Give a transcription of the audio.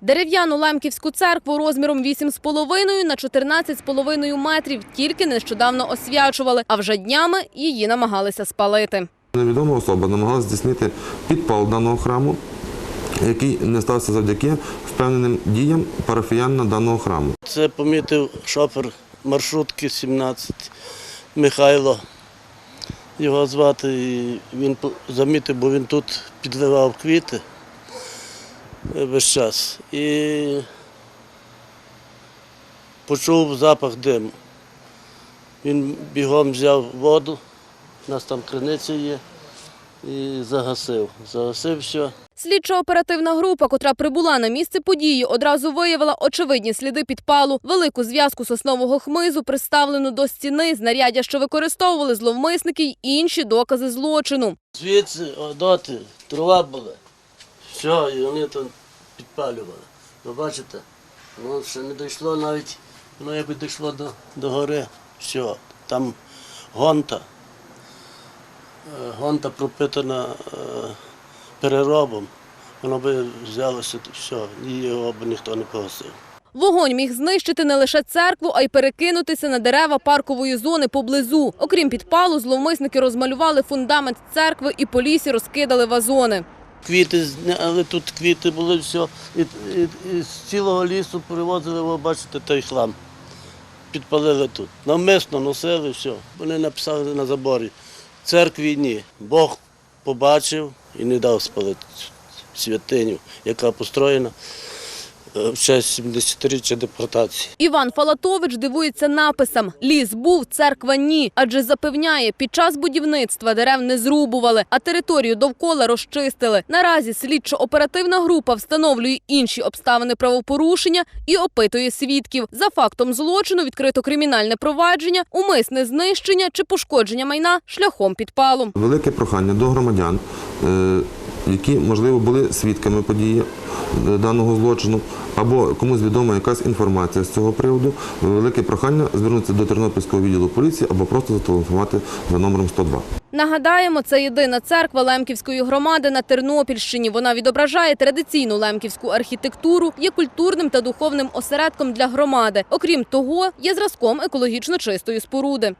Дерев'яну лемківську церкву розміром 8,5 на 14,5 метрів тільки нещодавно освячували, а вже днями її намагалися спалити. Невідома особа намагалася здійснити підпал даного храму, який не стався завдяки впевненим діям парафіян даного храму. Це помітив шофер маршрутки 17 Михайло. Його звати. І він замітив, бо він тут підливав квіти весь час. І почув запах диму. Він бігом взяв воду, у нас там криниця є, і загасив. Загасив все. Слідчо-оперативна група, котра прибула на місце події, одразу виявила очевидні сліди підпалу, велику зв'язку соснового хмизу, приставлену до стіни, знаряддя, що використовували зловмисники й інші докази злочину. Звідси, доти, трава була. Все, і вони там підпалювали. Ви бачите, воно ще не дійшло навіть, воно якби дійшло до, до гори. Все, там гонта. Е, Гонта пропитана е, переробом. Воно би взялося, все, і його б ніхто не погасив. Вогонь міг знищити не лише церкву, а й перекинутися на дерева паркової зони поблизу. Окрім підпалу, зловмисники розмалювали фундамент церкви і по лісі розкидали вазони. Квіти зняли, тут квіти були, все. І, і, і з цілого лісу привозили, ви бачите, той хлам. Підпалили тут. Навмисно носили, все. Вони написали на заборі. Церкві ні. Бог побачив і не дав спалити святиню, яка построєна в честь 70-річчя депортації. Іван Фалатович дивується написам «Ліс був, церква ні», адже запевняє, під час будівництва дерев не зрубували, а територію довкола розчистили. Наразі слідчо-оперативна група встановлює інші обставини правопорушення і опитує свідків. За фактом злочину відкрито кримінальне провадження, умисне знищення чи пошкодження майна шляхом підпалу. Велике прохання до громадян, е, які, можливо, були свідками події е, даного злочину, або комусь відома якась інформація з цього приводу, велике прохання звернутися до Тернопільського відділу поліції або просто зателефонувати за номером 102. Нагадаємо, це єдина церква Лемківської громади на Тернопільщині. Вона відображає традиційну лемківську архітектуру, є культурним та духовним осередком для громади. Окрім того, є зразком екологічно чистої споруди.